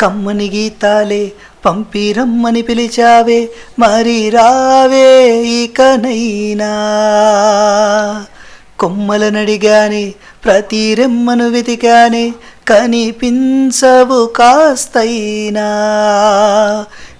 కమ్మని గీతాలే పంపి రమ్మని పిలిచావే మరి రావే ఇకనైనా. కొమ్మలనడిగానే ప్రతి రెమ్మను వెతికానే కనిపించవు కాస్తైనా.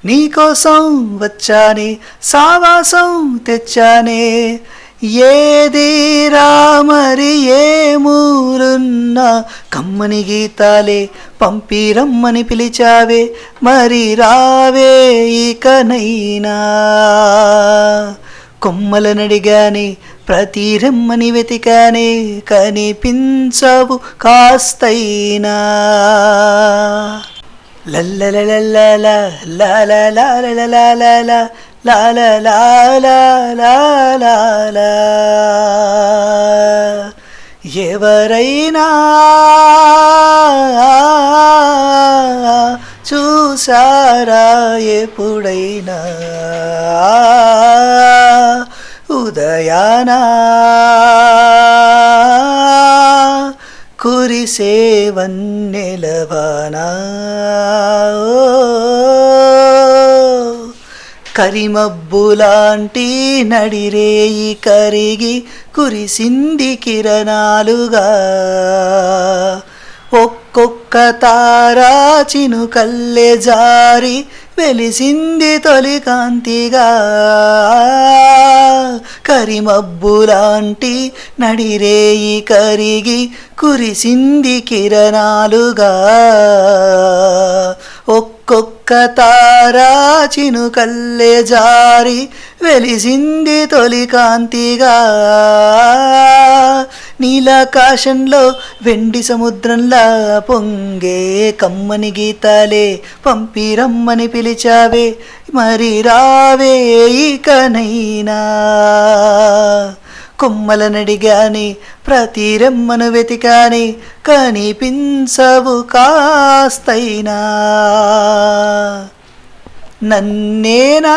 నీకోసం వచ్చానే సావాసం తెచ్చానే ఏది రామరి ఏ మూరున్నా కమ్మని గీతాలే పంపి రమ్మని పిలిచావే మరి రావే ఇకనైనా. కొమ్మలనడిగానే ప్రతి రెమ్మని వెతికానే కనిపించవు కాస్తైనా. లల్లలలలల లాలలాలలలాలల లాలలాలలాలల ఎవరైనా చూసారా ఎప్పుడైనా? ఉదయానా? కురిసే వన్నెలవానా? కరిమబ్బులాంటి నడిరేయి కరిగి కురిసింది కిరణాలుగా. ఒక్కొక్క తారా చినుకల్లె జారి వెలిసింది తొలి కాంతిగా. కరిమబ్బులాంటి నడిరేయి కరిగి కురిసింది కిరణాలుగా. ఒక్కొక్క తారా చినుకల్లె జారి వెలిసింది తొలి కాంతిగా. నీలాకాశంలో వెండి సముద్రంలా పొంగే కమ్మని గీతాలే పంపిరమ్మని పిలిచావే మరి రావే ఇకనైనా. కొమ్మలనడిగాని ప్రతిరమ్మను వెతికాని కనిపించవు కాస్తైనా. నన్నేనా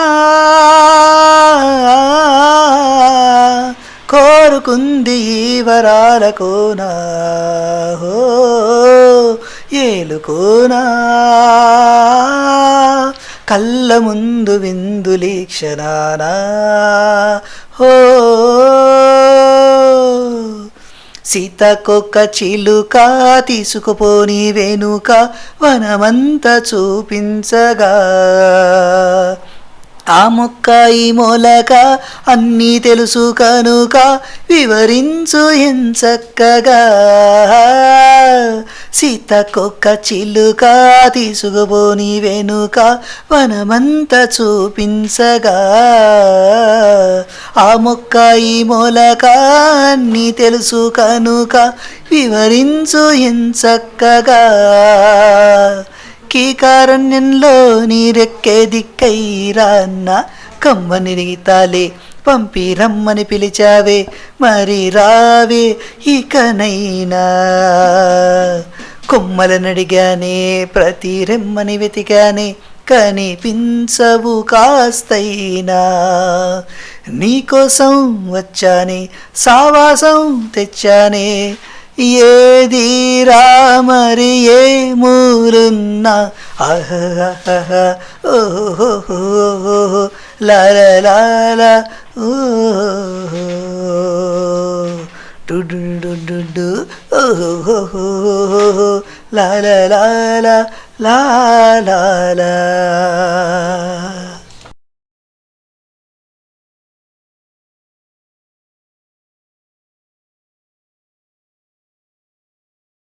కోరుకుంది వరాల వరాలకోనా? హో ఏలుకోనా? కళ్ళ ముందు విందులీక్షణానా హో సీతకొక్క చిలుక తీసుకుపోని వెనుక వనమంత చూపించగా. ఆ మొక్క ఈ మొలక అన్నీ తెలుసు కనుక వివరించు ఎంచక్కగా. సీతకొక్క చిలుక తీసుకుపోని వెనుక వనమంత చూపించగా. ఆ మొక్క ఈ మొలక అన్నీ తెలుసు కనుక వివరించు ఎంచక్కగా. కీకారణ్యంలో నీరెక్కే దిక్కైరాన్న కమ్మని తాలే పంపి రమ్మని పిలిచావే మరి రావే ఇకనైనా కొమ్మలనడిగానే ప్రతి రెమ్మని వెతిగానే కనిపించవు కాస్తైనా. నీకోసం వచ్చానే సావాసం తెచ్చానే ఏది రామరి ఏ మూలున్నా అహహహ ఓహో లాల ఓహో డుడు ఓహో లాల లాల లాల